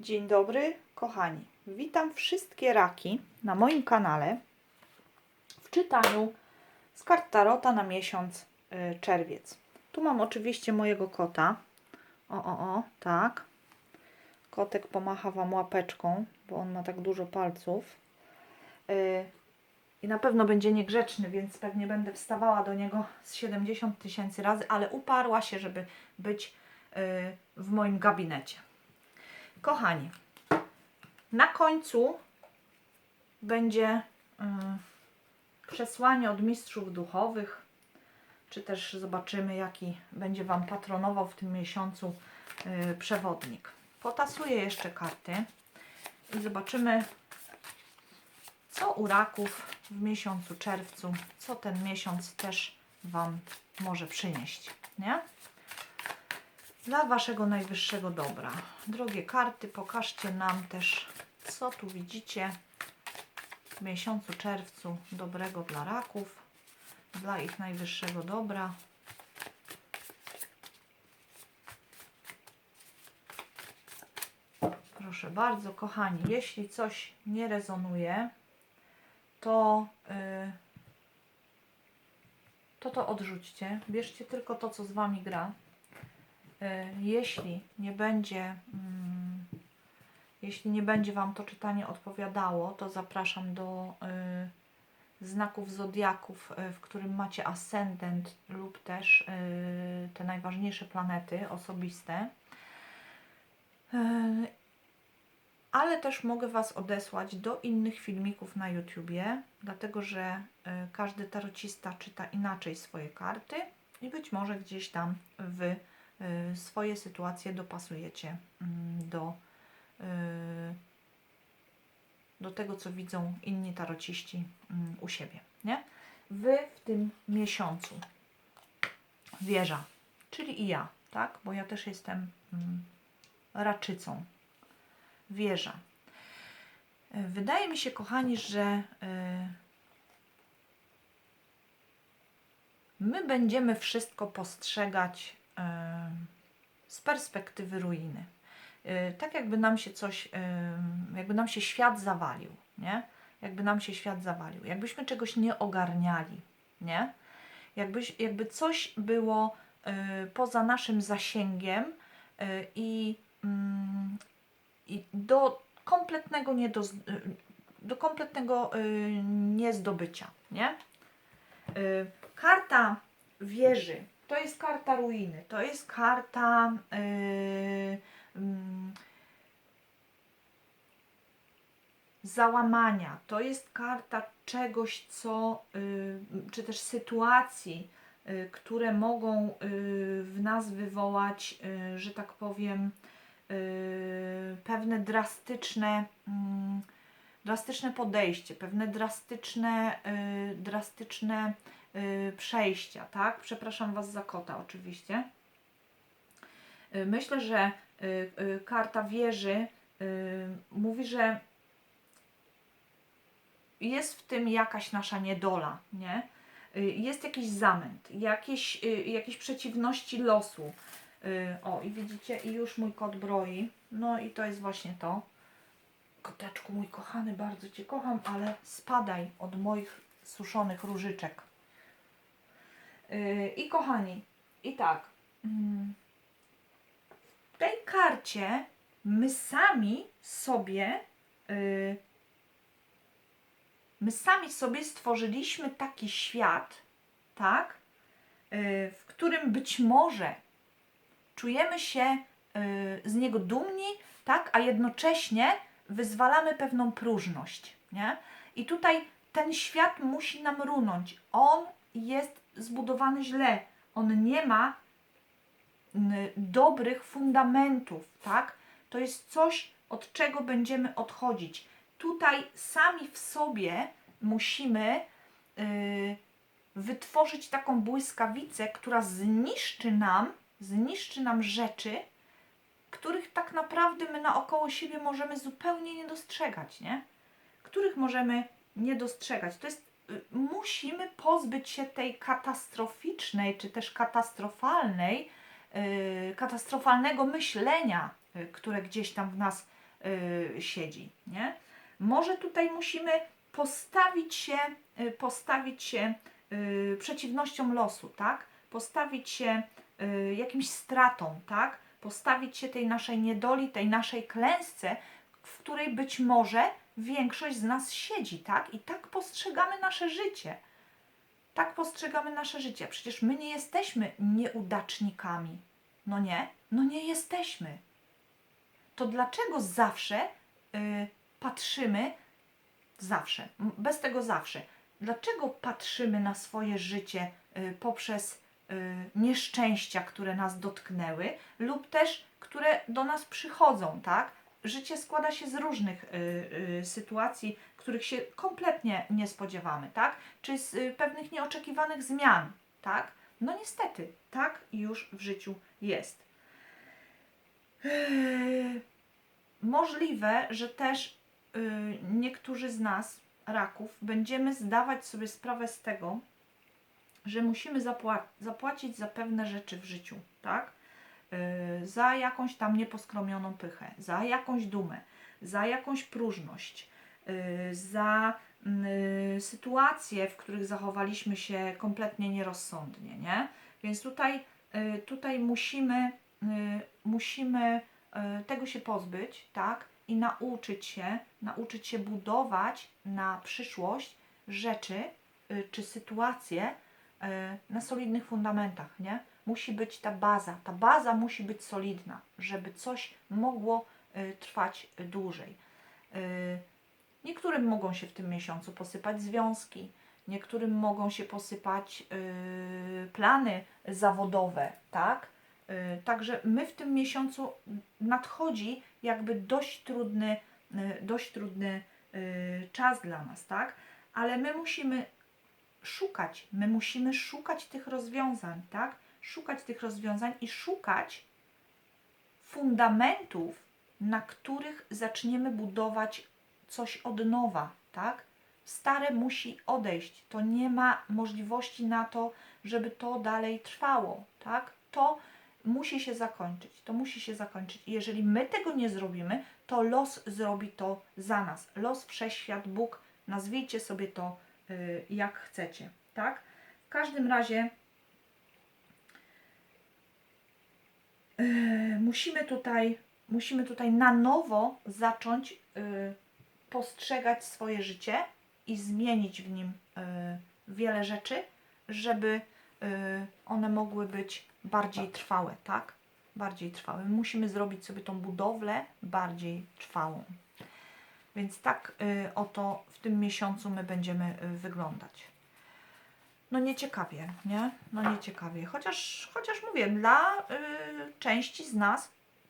Dzień dobry, kochani. Witam wszystkie raki na moim kanale w czytaniu z kart Tarota na miesiąc y, czerwiec. Tu mam oczywiście mojego kota. O, o, o, tak. Kotek pomacha Wam łapeczką, bo on ma tak dużo palców. Y, I na pewno będzie niegrzeczny, więc pewnie będę wstawała do niego z 70 tysięcy razy, ale uparła się, żeby być y, w moim gabinecie. Kochani, na końcu będzie y, przesłanie od mistrzów duchowych, czy też zobaczymy, jaki będzie Wam patronował w tym miesiącu y, przewodnik. Potasuję jeszcze karty i zobaczymy, co u raków w miesiącu czerwcu, co ten miesiąc też Wam może przynieść, nie? Dla Waszego najwyższego dobra. Drogie karty, pokażcie nam też, co tu widzicie w miesiącu czerwcu dobrego dla raków, dla ich najwyższego dobra. Proszę bardzo, kochani, jeśli coś nie rezonuje, to yy, to to odrzućcie. Bierzcie tylko to, co z Wami gra. Y, jeśli nie będzie mm, jeśli nie będzie Wam to czytanie odpowiadało, to zapraszam do y, znaków zodiaków, y, w którym macie ascendent lub też y, te najważniejsze planety osobiste. Y, ale też mogę Was odesłać do innych filmików na YouTubie, dlatego że każdy tarocista czyta inaczej swoje karty i być może gdzieś tam y, swoje sytuacje dopasujecie mm, do, y, do tego, co widzą inni tarociści mm, u siebie. Nie? Wy w tym miesiącu wieża, czyli i ja, tak? Bo ja też jestem mm, raczycą. Wieża. Y, Wydaje mi się, kochani, że y, my będziemy wszystko postrzegać y, z perspektywy ruiny. Y, Tak jakby nam się coś, y, jakby nam się świat zawalił, nie? Jakby nam się świat zawalił. Jakbyśmy czegoś nie ogarniali, nie? Jakbyś, jakby coś było poza naszym zasięgiem i, mm, i do kompletnego nie do, kompletnego niezdobycia, nie? Karta wieży to jest karta ruiny, to jest karta y, mm, załamania, to jest karta czegoś, co, y, czy też sytuacji, y, które mogą y, w nas wywołać, y, że tak powiem, y, pewne drastyczne, mm, drastyczne podejście, pewne drastyczne, y, drastyczne przejścia, tak? Przepraszam Was za kota oczywiście. Y, Myślę, że y, y, karta wieży y, mówi, że jest w tym jakaś nasza niedola, nie? Y, Jest jakiś zamęt, jakieś, y, jakieś przeciwności losu. Y, O, i widzicie, i już mój kot broi. No i to jest właśnie to. Koteczku mój kochany, bardzo Cię kocham, ale spadaj od moich suszonych różyczek. Yy, I kochani, i tak. mm, W tej karcie my sami sobie, yy, my sami sobie stworzyliśmy taki świat, tak, yy, w którym być może czujemy się z niego dumni, tak, a jednocześnie wyzwalamy pewną próżność, nie? I tutaj ten świat musi nam runąć. On jest zbudowany źle. On nie ma dobrych fundamentów, tak? To jest coś, od czego będziemy odchodzić. Tutaj sami w sobie musimy y, wytworzyć taką błyskawicę, która zniszczy nam, zniszczy nam rzeczy, których tak naprawdę my naokoło siebie możemy zupełnie nie dostrzegać, nie? Których możemy nie dostrzegać. To jest, musimy pozbyć się tej katastroficznej, czy też katastrofalnej, y, katastrofalnego myślenia, y, które gdzieś tam w nas y, siedzi, nie? Może tutaj musimy postawić się, postawić się przeciwnościom losu, tak? Postawić się jakimś stratom, tak? Postawić się tej naszej niedoli, tej naszej klęsce, w której być może większość z nas siedzi, tak? I tak postrzegamy nasze życie. Tak postrzegamy nasze życie. Przecież my nie jesteśmy nieudacznikami. No nie? No nie jesteśmy. To dlaczego zawsze y, patrzymy, zawsze, bez tego zawsze, dlaczego patrzymy na swoje życie y, poprzez y, nieszczęścia, które nas dotknęły, lub też które do nas przychodzą, tak? Życie składa się z różnych y, y, sytuacji, których się kompletnie nie spodziewamy, tak? Czy z y, pewnych nieoczekiwanych zmian, tak? No niestety, tak już w życiu jest. Yy, Możliwe, że też y, niektórzy z nas, raków, będziemy zdawać sobie sprawę z tego, że musimy zapła- zapłacić za pewne rzeczy w życiu, tak? Y, za jakąś tam nieposkromioną pychę, za jakąś dumę, za jakąś próżność, y, za y, sytuacje, w których zachowaliśmy się kompletnie nierozsądnie, nie? Więc tutaj, tutaj musimy, musimy tego się pozbyć, tak? I nauczyć się, nauczyć się budować na przyszłość rzeczy czy sytuacje na solidnych fundamentach, nie? Musi być ta baza. Ta baza musi być solidna, żeby coś mogło y, trwać dłużej. Y, Niektórym mogą się w tym miesiącu posypać związki, niektórym mogą się posypać y, plany zawodowe, tak? Także my w tym miesiącu nadchodzi jakby dość trudny, dość trudny czas dla nas, tak? Ale my musimy szukać, my musimy szukać tych rozwiązań, tak? Szukać tych rozwiązań i szukać fundamentów, na których zaczniemy budować coś od nowa, tak? Stare musi odejść. To nie ma możliwości na to, żeby to dalej trwało, tak? To musi się zakończyć. To musi się zakończyć. I jeżeli my tego nie zrobimy, to los zrobi to za nas. Los, wszechświat, Bóg, nazwijcie sobie to y, jak chcecie, tak? W każdym razie y, musimy tutaj, musimy tutaj na nowo zacząć y, postrzegać swoje życie i zmienić w nim y, wiele rzeczy, żeby y, one mogły być bardziej trwałe, tak? Bardziej trwałe. My musimy zrobić sobie tą budowlę bardziej trwałą. Więc tak y, oto w tym miesiącu my będziemy y, wyglądać. No nieciekawie, nie? No nieciekawie. Chociaż, chociaż mówię, dla y, części z nas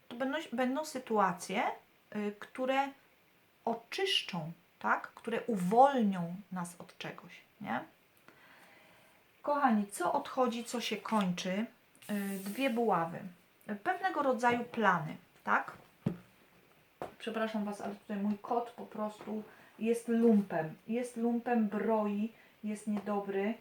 to będą, będą sytuacje, y, które oczyszczą, tak? Które uwolnią nas od czegoś, nie? Kochani, co odchodzi, co się kończy? Y, Dwie buławy. Pewnego rodzaju plany, tak? Przepraszam Was, ale tutaj mój kot po prostu jest lumpem. Jest lumpem, broi, jest niedobry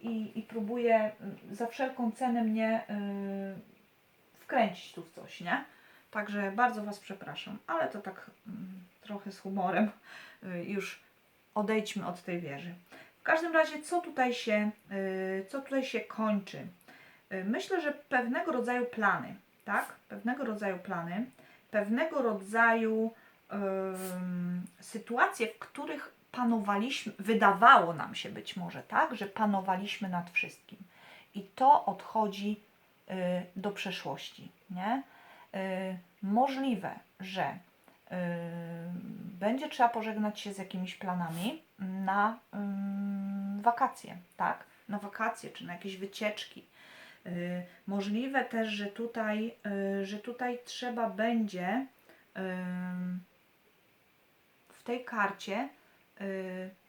i, i próbuje y, za wszelką cenę mnie y, wkręcić tu w coś, nie? Także bardzo Was przepraszam, ale to tak mm, trochę z humorem. Y, już odejdźmy od tej wieży. W każdym razie, co tutaj się, y, co tutaj się kończy? Y, Myślę, że pewnego rodzaju plany, tak? Pewnego rodzaju plany, pewnego rodzaju sytuacje, w których panowaliśmy, wydawało nam się być może tak, że panowaliśmy nad wszystkim. I to odchodzi y, do przeszłości, nie? Y, możliwe, że y, będzie trzeba pożegnać się z jakimiś planami na ym, wakacje, tak? Na wakacje czy na jakieś wycieczki. Y, Możliwe też, że tutaj, y, że tutaj trzeba będzie ym, w tej karcie y,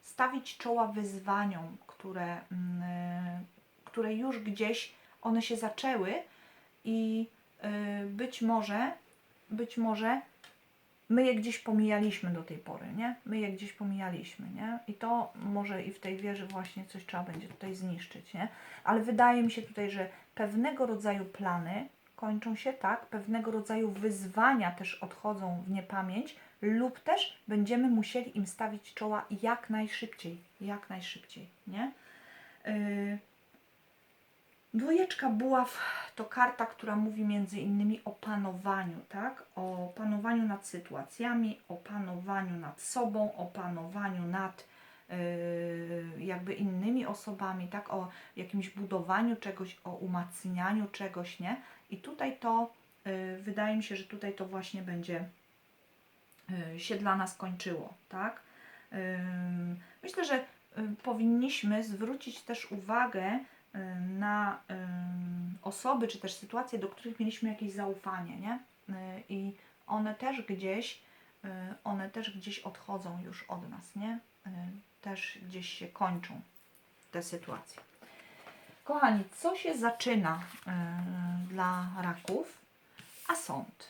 stawić czoła wyzwaniom, które, mm, y, które już gdzieś one się zaczęły i y, być może, być może my je gdzieś pomijaliśmy do tej pory, nie? My je gdzieś pomijaliśmy, nie? I to może i w tej wieży właśnie coś trzeba będzie tutaj zniszczyć, nie? Ale wydaje mi się tutaj, że pewnego rodzaju plany kończą się, tak? Pewnego rodzaju wyzwania też odchodzą w niepamięć, lub też będziemy musieli im stawić czoła jak najszybciej, jak najszybciej, nie? Yy, Dwojeczka buław to karta, która mówi między innymi o panowaniu, tak? O panowaniu nad sytuacjami, o panowaniu nad sobą, o panowaniu nad yy, jakby innymi osobami, tak? O jakimś budowaniu czegoś, o umacnianiu czegoś, nie? I tutaj to, yy, wydaje mi się, że tutaj to właśnie będzie się dla nas kończyło, tak? Yy, myślę, że yy, powinniśmy zwrócić też uwagę y, na osoby, czy też sytuacje, do których mieliśmy jakieś zaufanie, nie? Y, I one też gdzieś, y, one też gdzieś odchodzą już od nas, nie? Y, Też gdzieś się kończą te sytuacje. Kochani, co się zaczyna y, dla raków? A sąd.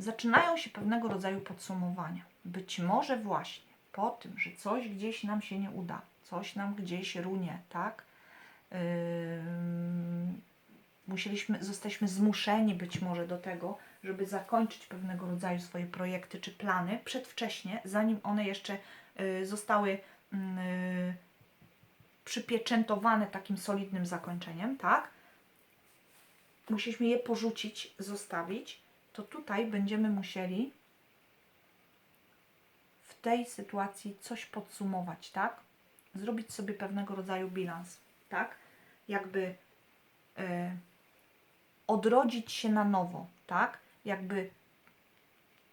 Zaczynają się pewnego rodzaju podsumowania. Być może właśnie po tym, że coś gdzieś nam się nie uda, coś nam gdzieś runie, tak? Musieliśmy, zostaliśmy zmuszeni być może do tego, żeby zakończyć pewnego rodzaju swoje projekty czy plany przedwcześnie, zanim one jeszcze y, zostały mm, y, przypieczętowane takim solidnym zakończeniem, tak? Musieliśmy je porzucić, zostawić, to tutaj będziemy musieli w tej sytuacji coś podsumować, tak? Zrobić sobie pewnego rodzaju bilans, tak? Jakby e, odrodzić się na nowo, tak? Jakby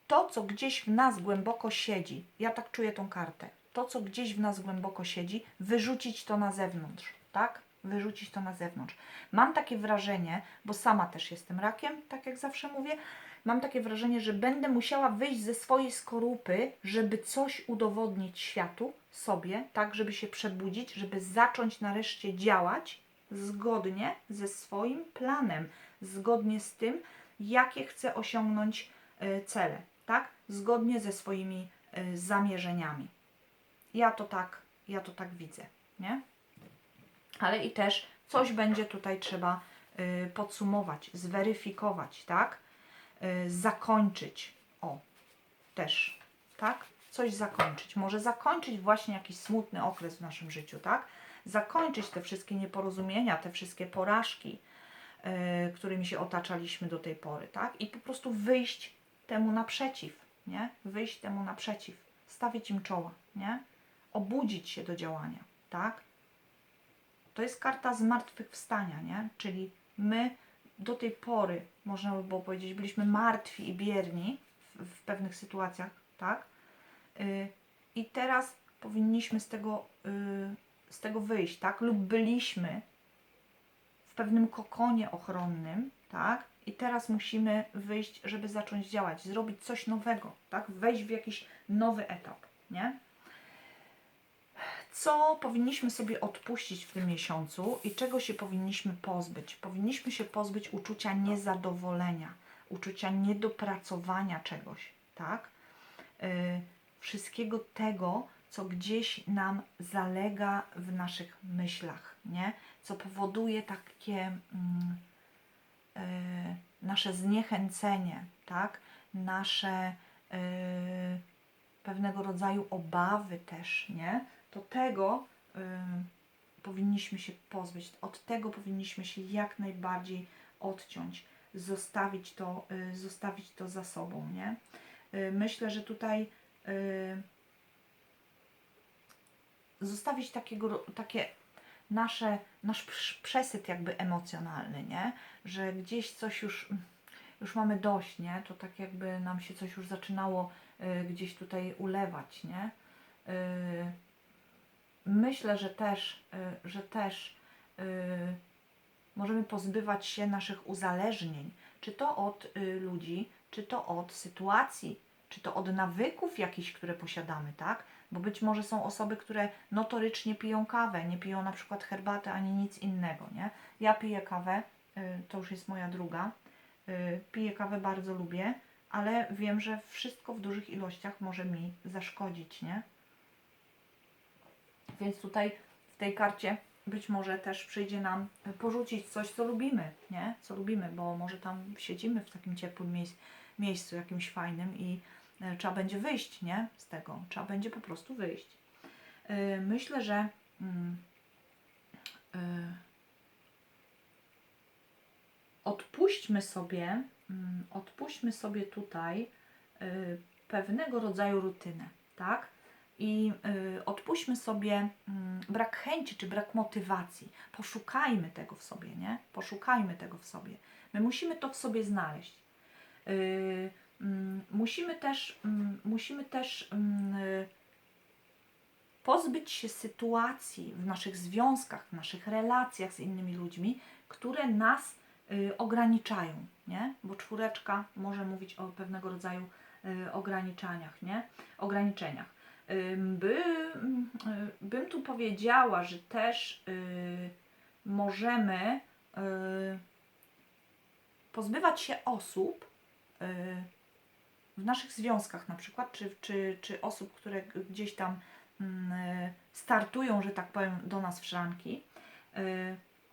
to, co gdzieś w nas głęboko siedzi, ja tak czuję tą kartę, to, co gdzieś w nas głęboko siedzi, wyrzucić to na zewnątrz, tak? Wyrzucić to na zewnątrz. Mam takie wrażenie, bo sama też jestem rakiem, tak jak zawsze mówię, mam takie wrażenie, że będę musiała wyjść ze swojej skorupy, żeby coś udowodnić światu, sobie, tak, żeby się przebudzić, żeby zacząć nareszcie działać zgodnie ze swoim planem, zgodnie z tym, jakie chcę osiągnąć y, cele, tak, zgodnie ze swoimi y, zamierzeniami. Ja to tak, ja to tak widzę, nie? Ale i też coś będzie tutaj trzeba y, podsumować, zweryfikować, tak? Y, zakończyć. O, też, tak? Coś zakończyć. Może zakończyć właśnie jakiś smutny okres w naszym życiu, tak? Zakończyć te wszystkie nieporozumienia, te wszystkie porażki, y, którymi się otaczaliśmy do tej pory, tak? I po prostu wyjść temu naprzeciw, nie? Wyjść temu naprzeciw, stawić im czoła, nie? Obudzić się do działania, tak? To jest karta zmartwychwstania, nie? Czyli my do tej pory, można by było powiedzieć, byliśmy martwi i bierni w, w pewnych sytuacjach, tak? Y, I teraz powinniśmy z tego, y, z tego wyjść, tak? Lub byliśmy w pewnym kokonie ochronnym, tak? I teraz musimy wyjść, żeby zacząć działać, zrobić coś nowego, tak? Wejść w jakiś nowy etap, nie? Co powinniśmy sobie odpuścić w tym miesiącu i czego się powinniśmy pozbyć. Powinniśmy się pozbyć uczucia niezadowolenia, uczucia niedopracowania czegoś, tak? Yy, wszystkiego tego, co gdzieś nam zalega w naszych myślach, nie? Co powoduje takie mm, yy, nasze zniechęcenie, tak? Nasze yy, pewnego rodzaju obawy też, nie? To tego y, powinniśmy się pozbyć, od tego powinniśmy się jak najbardziej odciąć, zostawić to, y, zostawić to za sobą, nie? Y, myślę, że tutaj y, zostawić takiego, takie nasze, nasz prz- przesyt jakby emocjonalny, nie? Że gdzieś coś już, już mamy dość, nie? To tak jakby nam się coś już zaczynało y, gdzieś tutaj ulewać, nie? Y, myślę, że też, y, że też y, możemy pozbywać się naszych uzależnień, czy to od y, ludzi, czy to od sytuacji, czy to od nawyków jakichś, które posiadamy, tak? Bo być może są osoby, które notorycznie piją kawę, nie piją na przykład herbaty ani nic innego, nie? Ja piję kawę, to już jest moja druga. Piję kawę, bardzo lubię, ale wiem, że wszystko w dużych ilościach może mi zaszkodzić, nie? Więc tutaj w tej karcie być może też przyjdzie nam porzucić coś, co lubimy, nie? Co lubimy, bo może tam siedzimy w takim ciepłym miejsc, miejscu, jakimś fajnym i e, trzeba będzie wyjść, nie? Z tego. Trzeba będzie po prostu wyjść. E, Myślę, że e, odpuśćmy sobie, mm, odpuśćmy sobie tutaj pewnego rodzaju rutynę, tak? I y, odpuśćmy sobie mm, brak chęci czy brak motywacji. Poszukajmy tego w sobie, nie? Poszukajmy tego w sobie. My musimy to w sobie znaleźć. Y, mm, musimy też, mm, musimy też y, pozbyć się sytuacji w naszych związkach, w naszych relacjach z innymi ludźmi, które nas y, ograniczają, nie? Bo czwóreczka może mówić o pewnego rodzaju y, ograniczaniach, nie? Ograniczeniach. By, ym, y, bym tu powiedziała, że też y, możemy y, pozbywać się osób w naszych związkach na przykład, czy, czy, czy osób, które gdzieś tam mm, startują, że tak powiem, do nas w szranki.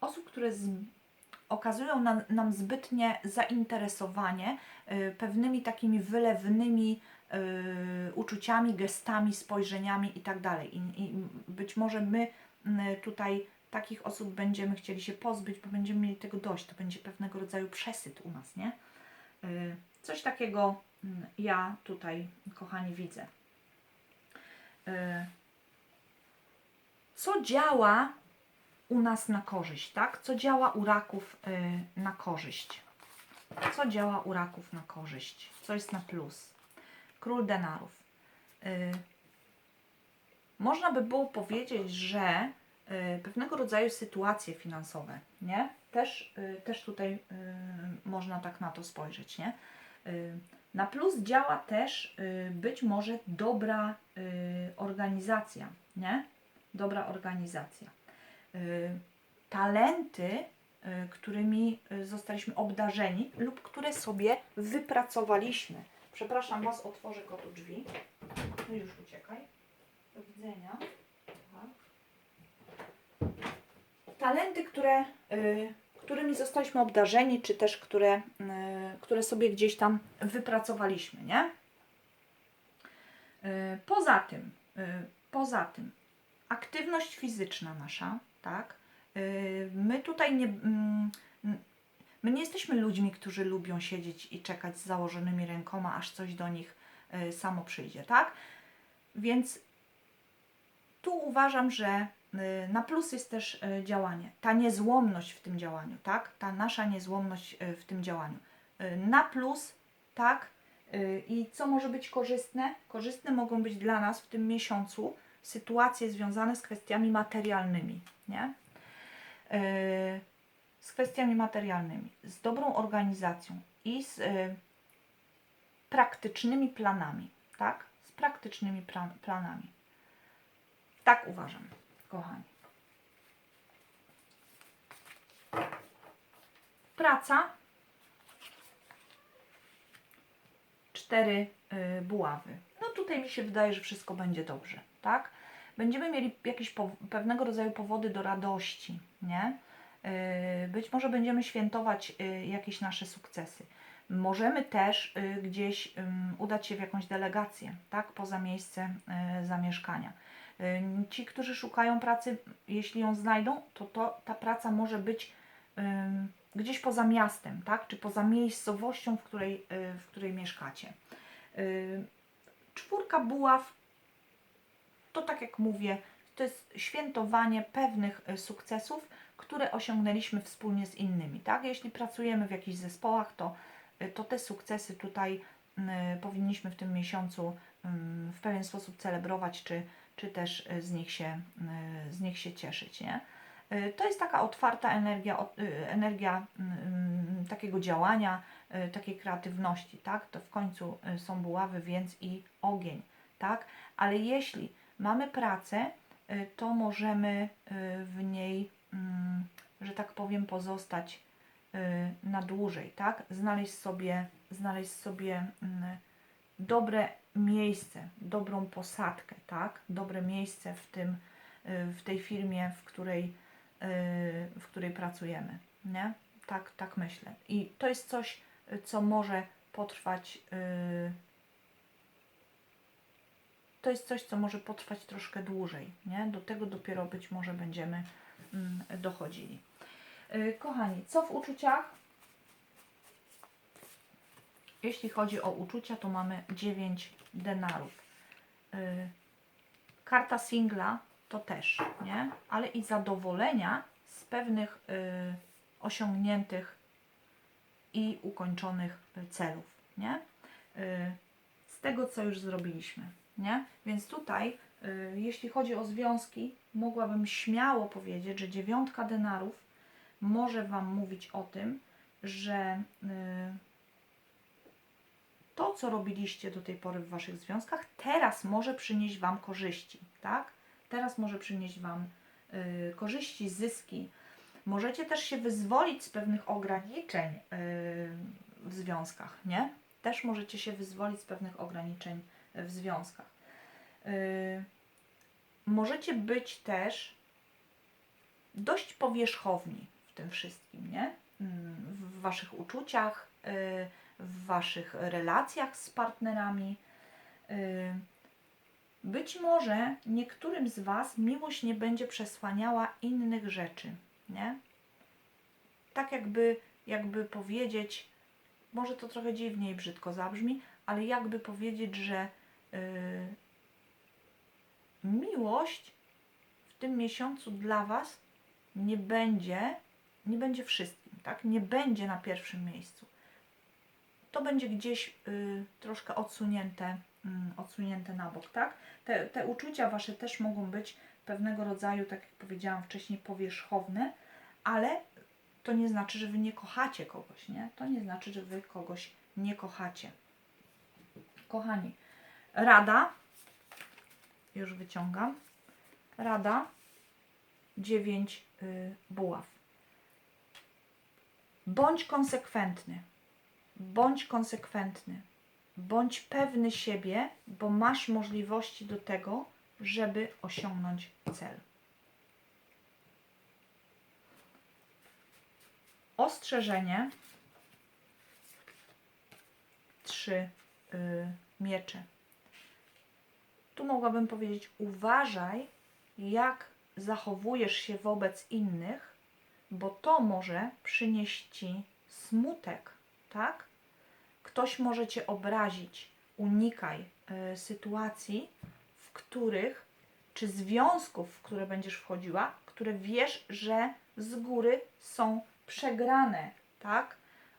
Osób, które z, okazują nam, nam zbytnie zainteresowanie pewnymi takimi wylewnymi uczuciami, gestami, spojrzeniami itd. I, I być może my y, tutaj takich osób będziemy chcieli się pozbyć, bo będziemy mieli tego dość. To będzie pewnego rodzaju przesyt u nas, nie? Y, Coś takiego mm, ja tutaj, kochani, widzę. Y, Co działa u nas na korzyść, tak? Co działa u raków y, na korzyść? Co działa u raków na korzyść? Co jest na plus? Król denarów. Y, Można by było powiedzieć, że y, pewnego rodzaju sytuacje finansowe, nie? Też, y, też tutaj można tak na to spojrzeć, nie? Na plus działa też być może dobra organizacja, nie? Dobra organizacja. Talenty, którymi zostaliśmy obdarzeni lub które sobie wypracowaliśmy. Przepraszam Was, otworzę kotu drzwi. No już uciekaj. Do widzenia. Tak. Talenty, które, y, którymi zostaliśmy obdarzeni, czy też które, y, które sobie gdzieś tam wypracowaliśmy, nie? Y, Poza tym, y, poza tym, aktywność fizyczna nasza, tak? Y, My tutaj nie, mm, my nie jesteśmy ludźmi, którzy lubią siedzieć i czekać z założonymi rękoma, aż coś do nich y, samo przyjdzie, tak? Więc tu uważam, że y, na plus jest też y, działanie, ta niezłomność w tym działaniu, tak? Ta nasza niezłomność y, w tym działaniu. Y, Na plus, tak? Y, I co może być korzystne? Korzystne mogą być dla nas w tym miesiącu sytuacje związane z kwestiami materialnymi, nie? Y, Z kwestiami materialnymi, z dobrą organizacją i z y, praktycznymi planami, tak? Z praktycznymi plan- planami. Tak uważam, kochani. Praca. Cztery y, buławy. No tutaj mi się wydaje, że wszystko będzie dobrze, tak? Będziemy mieli jakieś pewnego rodzaju powody do radości, nie? Y, być może będziemy świętować y, jakieś nasze sukcesy. Możemy też y, gdzieś udać się w jakąś delegację, tak? Poza miejsce zamieszkania. Ci, którzy szukają pracy, jeśli ją znajdą, to, to ta praca może być gdzieś poza miastem, tak? Czy poza miejscowością, w której, w której mieszkacie. Czwórka buław to tak jak mówię, to jest świętowanie pewnych sukcesów, które osiągnęliśmy wspólnie z innymi, tak? Jeśli pracujemy w jakichś zespołach, to, y, to te sukcesy tutaj y, powinniśmy w tym miesiącu ym, w pewien sposób celebrować, czy, czy też y, z nich się, z nich się cieszyć, nie? To jest taka otwarta energia, energia ym, takiego działania, takiej kreatywności, tak? To w końcu są buławy, więc i ogień, tak? Ale jeśli mamy pracę, to możemy w niej, mm, że tak powiem, pozostać y, na dłużej, tak? Znaleźć sobie, znaleźć sobie mm, dobre miejsce, dobrą posadkę, tak? Dobre miejsce w tym, y, w tej firmie, w której, w której pracujemy, nie? Tak, tak myślę. I to jest coś, y, co może potrwać. y, To jest coś, co może potrwać troszkę dłużej, nie? Do tego dopiero być może będziemy mm, dochodzili. Y, Kochani, co w uczuciach? Jeśli chodzi o uczucia, to mamy 9 denarów. Y, Karta singla to też, nie? Ale i zadowolenia z pewnych y, osiągniętych i ukończonych celów, nie? Z tego, co już zrobiliśmy, nie? Więc tutaj, jeśli chodzi o związki, mogłabym śmiało powiedzieć, że dziewiątka denarów może Wam mówić o tym, że y, to, co robiliście do tej pory w Waszych związkach, teraz może przynieść Wam korzyści, tak? Teraz może przynieść Wam y, korzyści, zyski. Możecie też się wyzwolić z pewnych ograniczeń y, w związkach, nie? Też możecie się wyzwolić z pewnych ograniczeń w związkach. Możecie być też dość powierzchowni tym wszystkim, nie? Mm, W Waszych uczuciach, y, w Waszych relacjach z partnerami. Y, Być może niektórym z Was miłość nie będzie przesłaniała innych rzeczy, nie? Tak jakby, jakby powiedzieć, może to trochę dziwnie i brzydko zabrzmi, ale jakby powiedzieć, że y, miłość w tym miesiącu dla Was nie będzie, nie będzie wszystkim, tak? Nie będzie na pierwszym miejscu to będzie gdzieś y, troszkę odsunięte, mm, odsunięte na bok, tak? Te, te uczucia Wasze też mogą być pewnego rodzaju, tak jak powiedziałam wcześniej, powierzchowne, ale to nie znaczy, że Wy nie kochacie kogoś, nie? To nie znaczy, że Wy kogoś nie kochacie. Kochani, rada, już wyciągam, rada, dziewięć y, buław. Bądź konsekwentny. Bądź konsekwentny. Bądź pewny siebie, bo masz możliwości do tego, żeby osiągnąć cel. Ostrzeżenie. Trzy y, miecze. Tu mogłabym powiedzieć: uważaj, jak zachowujesz się wobec innych, bo to może przynieść ci smutek, tak? Ktoś może cię obrazić. Unikaj y, sytuacji, w których, czy związków, w które będziesz wchodziła, które wiesz, że z góry są przegrane, tak?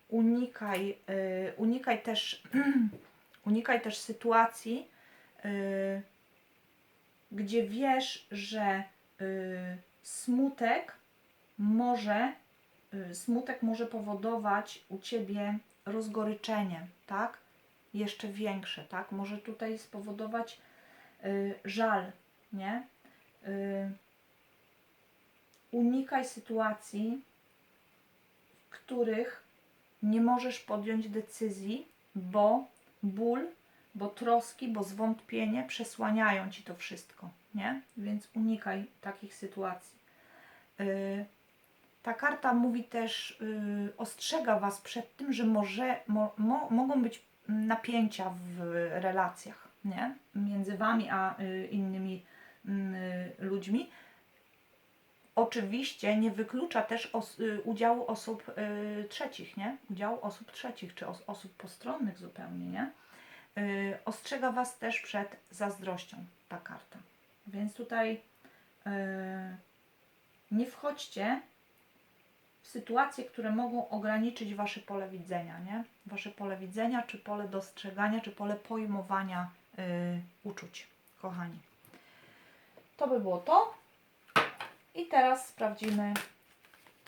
Unikaj, y, unikaj też, unikaj też sytuacji, y, gdzie wiesz, że y, smutek może y, smutek może powodować u ciebie rozgoryczenie, tak? Jeszcze większe, tak? Może tutaj spowodować y, żal, nie? Y, unikaj sytuacji, w których nie możesz podjąć decyzji, bo ból, bo troski, bo zwątpienie przesłaniają ci to wszystko, nie? Więc unikaj takich sytuacji. Y, ta karta mówi też, y, ostrzega Was przed tym, że może, mo, mo, mogą być napięcia w relacjach nie? między Wami a y, innymi y, ludźmi. Oczywiście nie wyklucza też os, y, udziału osób y, trzecich, nie? Udziału osób trzecich, czy os, osób postronnych zupełnie, nie? Y, ostrzega Was też przed zazdrością ta karta. Więc tutaj y, nie wchodźcie sytuacje, które mogą ograniczyć Wasze pole widzenia, nie? Wasze pole widzenia, czy pole dostrzegania, czy pole pojmowania y, uczuć, kochani. To by było to. I teraz sprawdzimy,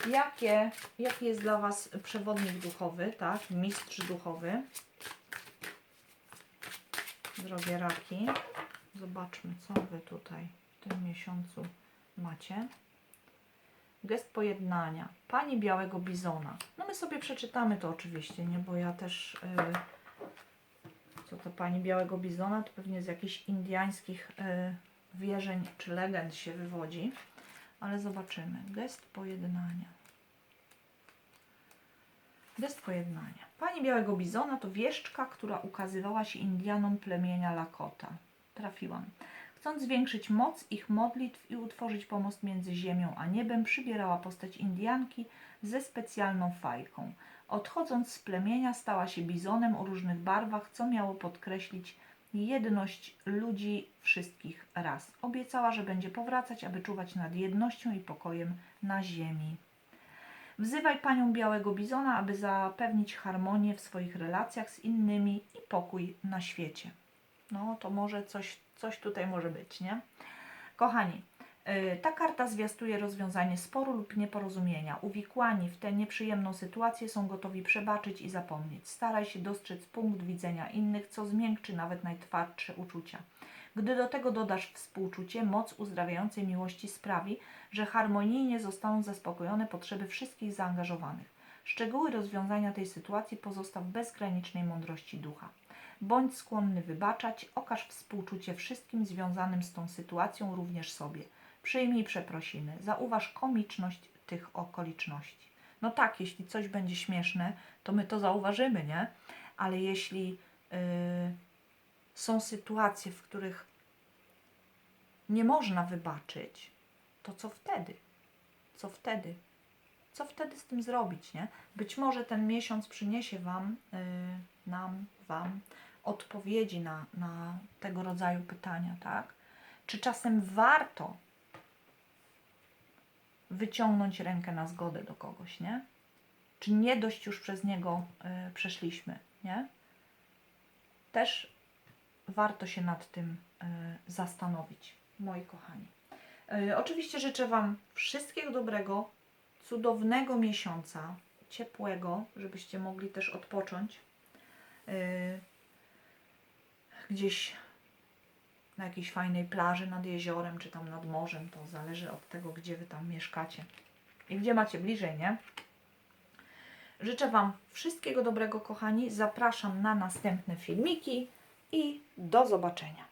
jakie, jaki jest dla Was przewodnik duchowy, tak? Mistrz duchowy. Drogie raki. Zobaczmy, co Wy tutaj w tym miesiącu macie. Gest pojednania. Pani Białego Bizona. No my sobie przeczytamy to oczywiście, nie? Bo ja też... Yy, co to Pani Białego Bizona? To pewnie z jakichś indiańskich yy, wierzeń czy legend się wywodzi. ale zobaczymy. Gest pojednania. Gest pojednania. Pani Białego Bizona to wieszczka, która ukazywała się Indianom plemienia Lakota. Trafiłam. Chcąc zwiększyć moc ich modlitw i utworzyć pomost między ziemią a niebem, przybierała postać Indianki ze specjalną fajką. Odchodząc z plemienia, stała się bizonem o różnych barwach, co miało podkreślić jedność ludzi wszystkich ras. Obiecała, że będzie powracać, aby czuwać nad jednością i pokojem na ziemi. Wzywaj panią Białego Bizona, aby zapewnić harmonię w swoich relacjach z innymi i pokój na świecie. No to może coś, coś tutaj może być, nie? Kochani, yy, ta karta zwiastuje rozwiązanie sporu lub nieporozumienia. Uwikłani w tę nieprzyjemną sytuację są gotowi przebaczyć i zapomnieć. Staraj się dostrzec punkt widzenia innych, co zmiękczy nawet najtwardsze uczucia. Gdy do tego dodasz współczucie, moc uzdrawiającej miłości sprawi, że harmonijnie zostaną zaspokojone potrzeby wszystkich zaangażowanych. Szczegóły rozwiązania tej sytuacji pozostaw bezgranicznej mądrości ducha. Bądź skłonny wybaczać, okaż współczucie wszystkim związanym z tą sytuacją, również sobie. Przyjmij przeprosiny, zauważ komiczność tych okoliczności. No tak, jeśli coś będzie śmieszne, to my to zauważymy, nie? Ale jeśli yy, są sytuacje, w których nie można wybaczyć, to co wtedy? Co wtedy? Co wtedy z tym zrobić, nie? Być może ten miesiąc przyniesie Wam, yy, nam, Wam odpowiedzi na, na tego rodzaju pytania, tak? Czy czasem warto wyciągnąć rękę na zgodę do kogoś, nie? Czy nie dość już przez niego y, przeszliśmy, nie? Też warto się nad tym y, zastanowić, moi kochani. Y, oczywiście życzę Wam wszystkiego dobrego, cudownego miesiąca, ciepłego, żebyście mogli też odpocząć. Y, gdzieś na jakiejś fajnej plaży nad jeziorem, czy tam nad morzem, to zależy od tego, gdzie Wy tam mieszkacie i gdzie macie bliżej, nie? Życzę Wam wszystkiego dobrego, kochani. Zapraszam na następne filmiki i do zobaczenia.